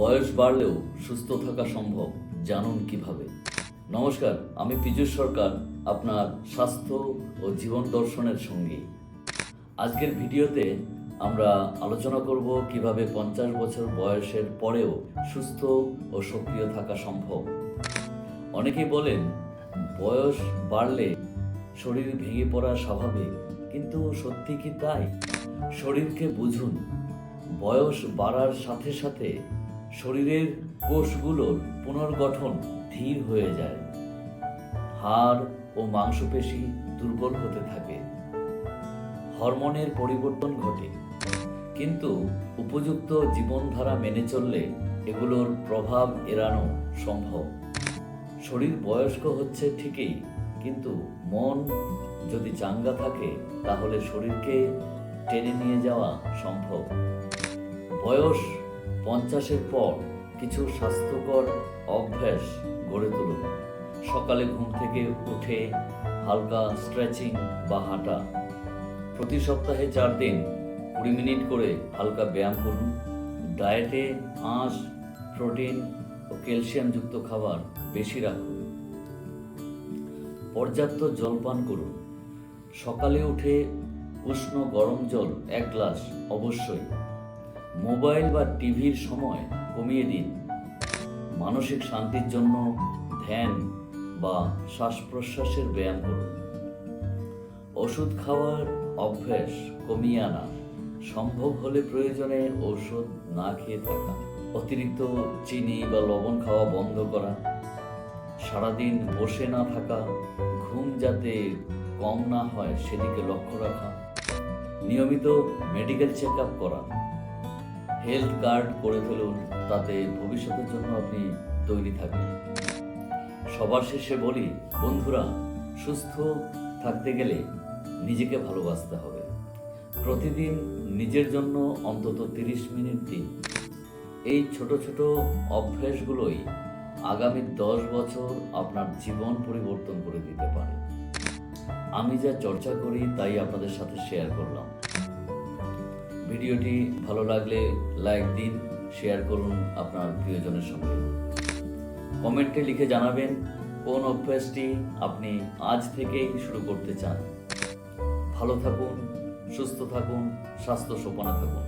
বয়স বাড়লেও সুস্থ থাকা সম্ভব, জানুন কীভাবে। নমস্কার, আমি পীযুষ সরকার, আপনার স্বাস্থ্য ও জীবন দর্শনের সঙ্গী। আজকের ভিডিওতে আমরা আলোচনা করব কীভাবে পঞ্চাশ বছর বয়সের পরেও সুস্থ ও সক্রিয় থাকা সম্ভব। অনেকেই বলেন, বয়স বাড়লে শরীর ভেঙে পড়া স্বাভাবিক, কিন্তু সত্যি কি তাই? শরীরকে বুঝুন, বয়স বাড়ার সাথে সাথে শরীরের কোষগুলোর পুনর্গঠন ধীর হয়ে যায়। হাড় ও মাংসপেশি দুর্বল হতে থাকে। হরমোনের পরিবর্তন ঘটে। কিন্তু উপযুক্ত জীবনধারা মেনে চললে এগুলোর প্রভাব এড়ানো সম্ভব। শরীর বয়স্ক হচ্ছে ঠিকই, কিন্তু মন যদি চাঙ্গা থাকে, তাহলে শরীরকে টেনে নিয়ে যাওয়া সম্ভব। বয়স পঞ্চাশের পর কিছু স্বাস্থ্যকর অভ্যাস গড়ে তুলুন। সকালে ঘুম থেকে উঠে হালকা স্ট্রেচিং বা হাঁটা। প্রতি সপ্তাহে চার দিন কুড়ি মিনিট করে হালকা ব্যায়াম করুন। ডায়েটে আঁশ প্রোটিন ও ক্যালসিয়ামযুক্ত খাবার বেশি রাখুন। পর্যাপ্ত জল পান করুন। সকালে উঠে উষ্ণ গরম জল এক গ্লাস অবশ্যই। মোবাইল বা টিভির সময় কমিয়ে দিন। মানসিক শান্তির জন্য ধ্যান বা শ্বাস প্রশ্বাসের ব্যায়াম করুন। ওষুধ খাওয়ার অভ্যাস কমিয়ে আনা সম্ভব হলে প্রয়োজনে ওষুধ না খেয়ে থাকা। অতিরিক্ত চিনি বা লবণ খাওয়া বন্ধ করা। সারাদিন বসে না থাকা, ঘুম যাতে কম না হয় সেদিকে লক্ষ্য রাখা। নিয়মিত মেডিকেল চেক আপ করা। হেলথ কার্ড করে ফেলুন, তাতে ভবিষ্যতের জন্য আপনি তৈরি থাকবেন। সবার শেষে বলি, বন্ধুরা, সুস্থ থাকতে গেলে নিজেকে ভালোবাসতে হবে। প্রতিদিন নিজের জন্য অন্তত তিরিশ মিনিট দিন। এই ছোট ছোট অভ্যাসগুলোই আগামী দশ বছর আপনার জীবন পরিবর্তন করে দিতে পারে। আমি যা চর্চা করি, তাই আপনাদের সাথে শেয়ার করলাম। ভিডিওটি ভালো লাগলে লাইক দিন, শেয়ার করুন আপনার প্রিয়জনের সঙ্গে। কমেন্টে লিখে জানাবেন কোন অভ্যাসটি আপনি আজ থেকেই শুরু করতে চান। ভালো থাকুন, সুস্থ থাকুন, স্বাস্থ্য সোপনা থাকুন।